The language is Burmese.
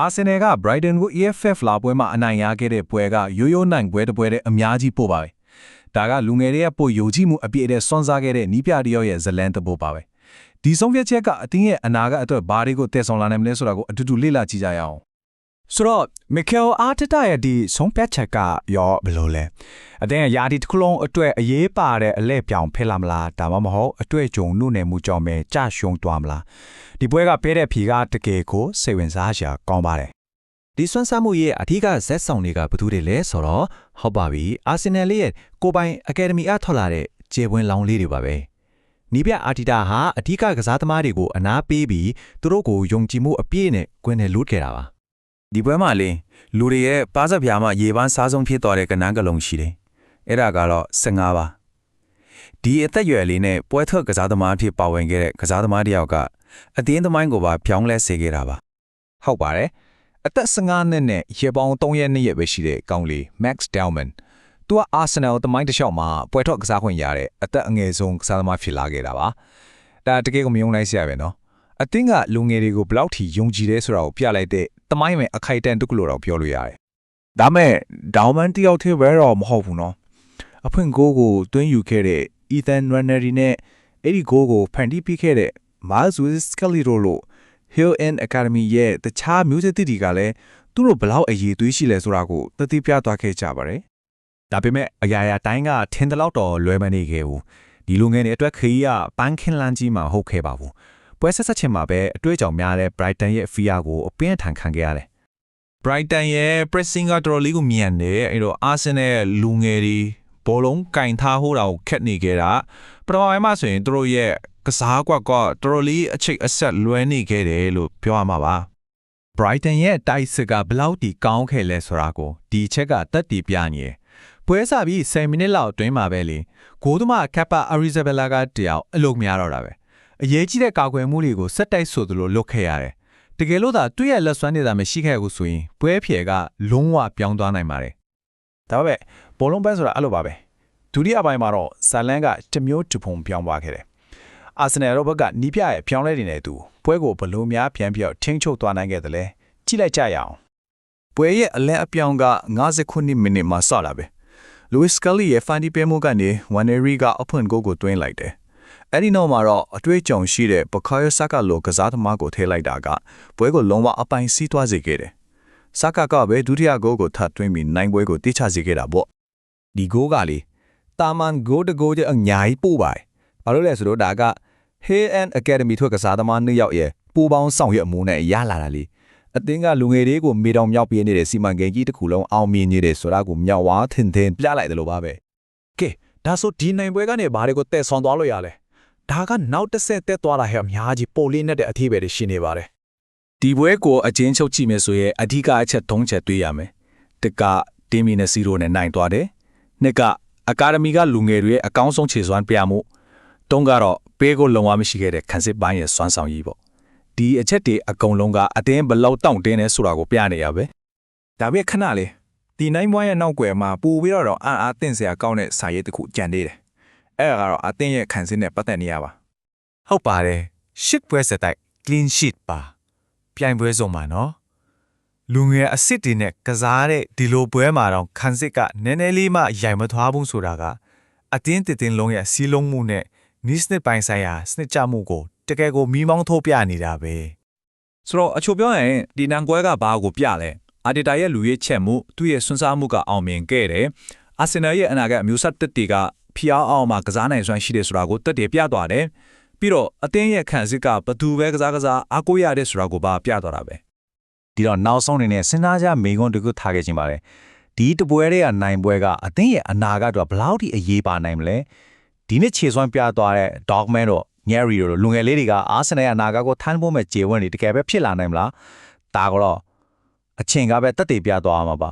အာဆင်နယ်က Brighton ကို EFF လာပွဲမှာအနိုင်ရခဲ့တဲ့ပွဲကရိုးရိုးနိုင်ပွဲတစ်ပွဲတည်းအများကြီးပို့ပါပဲ။ဒါကလူငယ်တွေကပို့ယုံကြည်မှုအပြည့်အတဲ့စွန့်စားခဲ့တဲ့နီးပြတယောက်ရဲ့ဇလန်တပို့ပါပဲ။ဒီဆုံးဖြတ်ချက်ကအတင်းရဲ့အနာဂတ်အတွက်ဘာတွေကိုတည်ဆောင်လာနိုင်မလဲဆိုတာကိုအတူတူလေ့လာကြည့်ကြရအောင် ဆိုတော့မီကယ်အာတတာရဲ့ဒီဆုံးဖြတ်ချက်ကရောဘယ်လိုလဲအတင်းရာဒီတစ်ခုလုံးအတွက်အရေးပါတဲ့အလဲပြောင်ဖဲလာမလားဒါမှမဟုတ်အတွေ့အကြုံနှုတ်နယ်မှုကြောင့်ပဲကြာရှုံးသွားမလားဒီပွဲကပေးတဲ့ဖြေကတကယ်ကိုစိတ်ဝင်စားစရာကောင်းပါတယ်ဒီစွမ်းစားမှုရဲ့အထူးကဇက်ဆောင်တွေကဘယ်သူတွေလဲဆိုတော့ဟုတ်ပါပြီအာဆင်နယ်လေးရဲ့ကိုပိုင်အကယ်ဒမီအထွက်လာတဲ့ဂျေပွင်းလောင်လေးတွေပါပဲနီးပြအာတီတာဟာအထူးကကစားသမားတွေကိုအနာပေးပြီးသူတို့ကိုယုံကြည်မှုအပြည့်နဲ့ကွင်းနဲ့လူးခဲ့တာပါ ဒီပွဲမှာလေလူတွေရဲ့ပါးစပ်ပြားမှာရေပန်းစားဆုံးဖြစ်သွားတဲ့ကနန်းကလုံးရှိတယ်။အဲ့ဒါကတော့15ပါ။ဒီအသက်အရွယ်လေးနဲ့ပွဲထွက်ကစားသမားအဖြစ်ပါဝင်ခဲ့တဲ့ကစားသမားတစ်ယောက်ကအတင်းသမိုင်းကိုပါပြောင်းလဲစေခဲ့တာပါဟုတ်ပါတယ်အသက်15နှစ်နဲ့ရေပေါင်း3ရက်2ရက်ပဲရှိတဲ့ကောင်လေး Max Delman သူက Arsenal တမိုင်းတစ်လျှောက်မှာပွဲထွက်ကစားခွင့်ရတဲ့အသက်အငယ်ဆုံးကစားသမားဖြစ်လာခဲ့တာပါဒါတကယ်ကိုမယုံနိုင်စရာပဲနော် အသင်းကလူငယ်တွေကိုဘယ်လောက်ထိယုံကြည်တယ်ဆိုတာကိုပြလိုက်တဲ့တမိုင်းမဲ့အခိုက်အတန့်တစ်ခုလို့တော့ပြောလို့ရတယ်ဒါမဲ့ဒေါမန်တယောက်သေးပဲတော့မဟုတ်ဘူးနော်အဖွင့်ဂိုးကိုတွင်းယူခဲ့တဲ့ Ethan Nwaneri နဲ့အဲ့ဒီဂိုးကိုဖန်တီးပေးခဲ့တဲ့ Miles Scully တို့လို့ Hill End Academy ရဲ့တခြားမျိုးဆက်သစ်တွေကလည်းသူတို့ဘယ်လောက်အရေးသွေးရှိလဲဆိုတာကိုသတိပြသွားခဲ့ကြပါတယ်ဒါပေမဲ့အရာရာတိုင်းကထင်တယ်လို့တော့လွယ်မနေခဲ့ဘူးဒီလူငယ်တွေအတွက်ခရီးကပန်းခင်းလန်းကြီးမှာဟုတ်ခဲ့ပါဘူး ပွဲဆက်ဆက်ချင်းမှာပဲအတွေ့အကြုံများတဲ့ Brighton ရဲ့ FIA ကိုအပင်းအထန်ခံခဲ့ရတယ် Brighton ရဲ့ pressing ကတော်တော်လေးကိုမြန်တယ်အဲ့တော့ Arsenal ရဲ့လူငယ်တွေဘောလုံးကင်ထားဟိုတာကိုခက်နေကြတာပထမပိုင်းမှာဆိုရင်တို့ရဲ့ကစားကွက်ကတော်တော်လေးအချိတ်အဆက်လွဲနေခဲ့တယ်လို့ပြောရမှာပါ Brighton ရဲ့တိုက်စစ်ကဘယ်လောက်တီကောင်းခဲ့လဲဆိုတာကိုဒီချက်ကတက်တီပြနေတယ်။ပွဲစားပြီး10မိနစ်လောက်အတွင်းမှာပဲလေဂိုးသမားကပ်ပါအရီဇဘလာကတယောက်အလုံးများတော့တာပဲ။ အရေးကြီးတဲ့ကာကွယ်မှုတွေကိုစက်တိုက်ဆိုသလိုလုပ်ခဲ့ရတယ်။တကယ်လို့သာသူ့ရဲ့လက်စွမ်းနေတာမရှိခဲ့ဘူးဆိုရင်ပွဲဖြေကလုံးဝပြောင်းသွားနိုင်ပါတယ်ဒါပေမဲ့ဘောလုံးပန်းဆိုတာအဲ့လိုပါပဲဒုတိယပိုင်းမှာတော့ဇာလန်ကတမျိုးတူဖုံပြောင်းသွားခဲ့တယ်အာဆင်နယ်ရောဘက်ကနီးပြရဲ့ပြောင်းလဲနေတဲ့သူပွဲကိုဘလို့များပြန်ပြောက်ထင်းချုပ်သွားနိုင်ခဲ့တယ်လဲကြည့်လိုက်ကြရအောင်ပွဲရဲ့အလဲအပြောင်းက59မိနစ်မှာစလာပဲလူးစ်ကလီရဲ့ဖန်ဒီပေမိုကနေဝန်နရီကအဖွင့်ဂိုးကိုတွင်းလိုက်တယ် အဲ့ဒီနောက်မှာတော့အတွေ့အကြုံရှိတဲ့ဘခိုင်ဆာကာလိုကစားသမားကိုထည့်လိုက်တာကပွဲကိုလုံးဝအပိုင်စီးသွားစေခဲ့တယ်ဆာကာကပဲဒုတိယဂိုးကိုထပ်သွင်းပြီးနိုင်ပွဲကိုတိချစေခဲ့တာပေါ့ဒီဂိုးကလေတာမန်ဂိုးတဂိုးကျအညာကြီးပို့ပါတယ်ဘာလို့လဲဆိုတော့ဒါက Hay and Academy ထွက်ကစားသမားနှစ်ယောက်ရဲ့ပူပေါင်းဆောင်ရွက်မှုနဲ့ရလာတာလေအသင်းကလူငယ်တွေကိုမေတောင်မြောက်ပြင်းနေတဲ့စီမံကိန်းကြီးတစ်ခုလုံးအောင်မြင်နေတယ်ဆိုတာကိုမြောက်ဝါထင်ထင်ပြလိုက်တယ်လို့ပါပဲကဲဒါဆိုဒီနိုင်ပွဲကနေဘာတွေကိုတက်ဆောင်သွားလို့ရလဲ ဒါကနောက်တစ်ဆက်တက်သွားတာဟဲ့အများကြီးပိုလေးနဲ့တဲ့အထီးပဲရှိနေပါတယ်ဒီပွဲကိုအချင်းချုပ်ကြည့်မယ်ဆိုရင်အဓိကအချက်၃ချက်တွေ့ရမယ်။တစ်ကတင်းမီနဲ့စီရိုနဲ့နိုင်သွားတယ်။နှစ်ကအကာဒမီကလူငယ်တွေရဲ့အကောင်းဆုံးခြေစွမ်းပြမှု။သုံးကတော့ပေးကိုလုံဝမရှိခဲ့တဲ့ခန်းစစ်ပိုင်းရဲ့စွမ်းဆောင်ရည်ပေါ့။ဒီအချက်တွေအကုန်လုံးကအတင်းဘယ်လောက်တောင့်တင်းနေဆိုတာကိုပြနေရပဲဒါပေမဲ့ခဏလေးဒီနိုင်ဘွားရဲ့နောက်ွယ်မှာပူပြီးတော့အံ့အားသင့်စရာကောင်းတဲ့စာရေးတစ်ခုကြံသေးတယ် အဲ့ဒါကတော့အသင်းရဲ့ခံစစ်နဲ့ပတ်သက်နေရပါဟုတ်ပါတယ်ရှစ်ပွဲဆက်တိုက် clean sheet ပါပြိုင်ပွဲစုံမှာနော်လူငယ်အစ်စ်တွေနဲ့ကစားတဲ့ဒီလိုပွဲမှာတော့ခန်းစစ်ကနည်းနည်းလေးမှရိုင်မထွားဘူးဆိုတာကအတင်းတစ်တင်းလုံးရဲ့စီးလုံးမှုနဲ့နီးစနစ်ပိုင်းဆိုင်ရာစနစ်ကြမှုကိုတကယ်ကိုမီးမောင်းထိုးပြနေတာပဲဆိုတော့အချို့ပြောရင်ဒီနန်ကွဲကဘာကိုပြလဲအာဒီတာရဲ့လူရေးချက်မှုသူ့ရဲ့စွန့်စားမှုကအောင်မြင်ခဲ့တယ်အာဆင်နယ်ရဲ့အနာဂတ်အမျိုးဆက်တက်တီက ဖျားအောင်မှာကစားနိုင်စွမ်းရှိတယ်ဆိုတာကိုတက်တယ်ပြသွားတယ်ပြီးတော့အတင်းရဲ့ခံစစ်ကဘသူပဲကစားကစားအားကိုးရတဲ့ဆိုတာကိုပါပြသွားတာပဲဒီတော့နောက်ဆုံးအနေနဲ့စဉ်းစားကြမိကွန်းတစ်ခုထားခဲ့ခြင်းပါတယ်ဒီတပွဲတွေကနိုင်ပွဲကအသင်းရဲ့အနာဂတ်တော့ဘယ်လောက်ထိအရေးပါနိုင်မလဲဒီနေ့ခြေစွမ်းပြသွားတဲ့ Dogman တို့ Nyeri တို့လူငယ်လေးတွေကအာဆင်နယ်ရဲ့အနာဂတ်ကိုထမ်းဖို့မဲ့ခြေဝန်းတွေတကယ်ပဲဖြစ်လာနိုင်မလားဒါကတော့အချိန်ကပဲတက်တည်ပြသွားမှာပါ